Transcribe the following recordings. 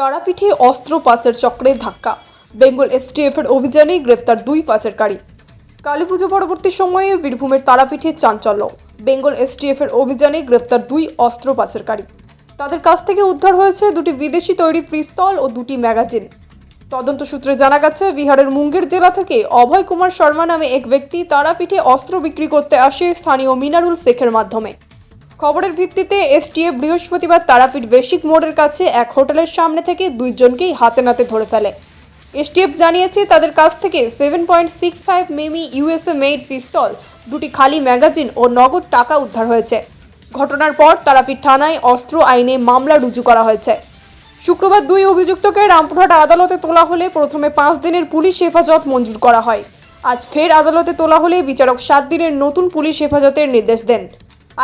তারাপীঠে অস্ত্র পাচার চক্রে ধাক্কা। বেঙ্গল এসটিএফ এর অভিযানে গ্রেফতার দুই পাচারকারী। কালীপুজো পরবর্তী সময়ে বীরভূমের তারাপীঠে চাঞ্চল্য। বেঙ্গল এসটিএফ এর অভিযানে গ্রেফতার দুই অস্ত্র পাচারকারী। তাদের কাছ থেকে উদ্ধার হয়েছে দুটি বিদেশি তৈরি পিস্তল ও দুটি ম্যাগাজিন। তদন্ত সূত্রে জানা গেছে, বিহারের মুঙ্গের জেলা থেকে অভয় কুমার শর্মা নামে এক ব্যক্তি তারাপীঠে অস্ত্র বিক্রি করতে আসে স্থানীয় মিনারুল শেখের মাধ্যমে। খবরের ভিত্তিতে এসটিএফ বৃহস্পতিবার তারাপীঠ বেসিক মোড়ের কাছে এক হোটেলের সামনে থেকে দুইজনকেই হাতে নাতে ধরে ফেলে। এসটিএফ জানিয়েছে, তাদের কাছ থেকে seven point six five mm USA made pistol, দুটি খালি ম্যাগাজিন ও নগদ টাকা উদ্ধার হয়েছে। ঘটনার পর তারাপীঠ থানায় অস্ত্র আইনে মামলা রুজু করা হয়েছে। শুক্রবার দুই অভিযুক্তকে রামপুরহাট আদালতে তোলা হলে প্রথমে পাঁচ দিনের পুলিশ হেফাজত মঞ্জুর করা হয়। আজ ফের আদালতে তোলা হলে বিচারক সাত দিনের নতুন পুলিশ হেফাজতের নির্দেশ দেন।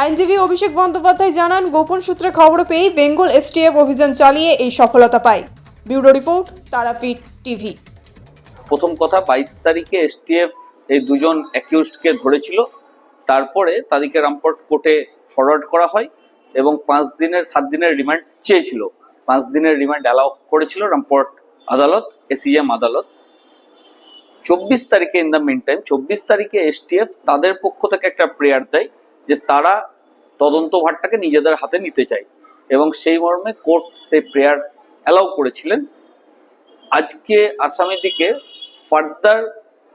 আইনজীবী অভিষেক বন্দ্যোপাধ্যায় জানান, গোপন সূত্রে খবর পেয়ে বেঙ্গল এসটিএফ অভিযান চালিয়ে এই সফলতা পায়। Bureau report, Tarapith TV. প্রথম কথা, বাইশ তারিখে এসটিএফ এই দুজন অ্যাকিউজডকে ধরেছিল। তারপরে তাদেরকে রামপট কোর্টে ফরওয়ার্ড করা হয় এবং পাঁচ দিনের, সাত দিনের রিমান্ড চেয়েছিল। পাঁচ দিনের রিমান্ড অ্যালাউ করেছিল রামপট আদালত এসিএম আদালত। চব্বিশ তারিখে ইন দ্য মিন টাইম চব্বিশ তারিখে এসটিএফ তাদের পক্ষ থেকে একটা প্রেয়ার দেয় যে তারা তদন্ত ভারটাকে নিজেদের হাতে নিতে চায়। এবং সেই মর্মে কোর্ট সে প্রেয়ার অ্যালাউ করেছিলেন। আজকে আসামি দিকে ফার্দার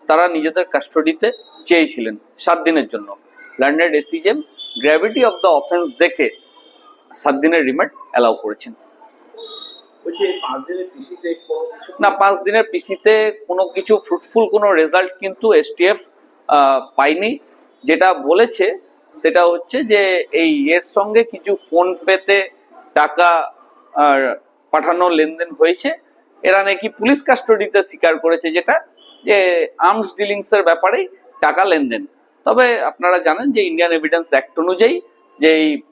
তারা নিজেদের কাস্টডিতে চেয়েছিলেন সাত দিনের জন্য। ল্যান্ডেড এসিজেম গ্র্যাভিটি অফ দ্য অফেন্স দেখে সাত দিনের রিমান্ড অ্যালাউ করেছেন। না পাঁচ দিনের পিসিতে কোনো কিছু ফ্রুটফুল কোনো রেজাল্ট কিন্তু এসটিএফ পাইনি যেটা বলেছে সেটা হচ্ছে যে এই এর সঙ্গে কিছু ফোন পেতে টাকা পাঠানো লেনদেন হয়েছে। এরা নাকি পুলিশ কাস্টডিতে স্বীকার করেছে যেটা, যে আর্মস ডিলিংস এর ব্যাপারে টাকা লেনদেন। তবে আপনারা জানেন যে ইন্ডিয়ান এভিডেন্স অ্যাক্ট অনুযায়ী যে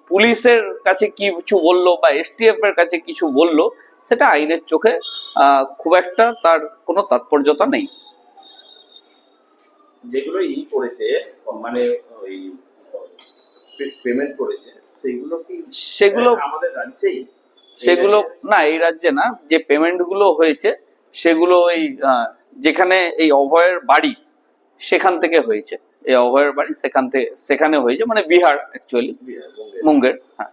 পুলিশের কাছে কিছু বলল বা এসটিএফ এর কাছে কিছু বলল, সেটা আইনের চোখে খুব একটা তার কোনো তাৎপর্যতা নেই। যেগুলো ই করেছে মানে ওই পেমেন্ট করেছে সেগুলো কি সেগুলো আমাদের রাজ্যেই? সেগুলো না এই রাজ্যে না যে পেমেন্টগুলো হয়েছে সেগুলো ওই যেখানে এই অভয়ের বাড়ি সেখান থেকে হয়েছে। এই অভয়ের বাড়ি সেখান থেকে সেখানে হয়েছে মানে বিহার অ্যাকচুয়ালি মুঙ্গের হ্যাঁ।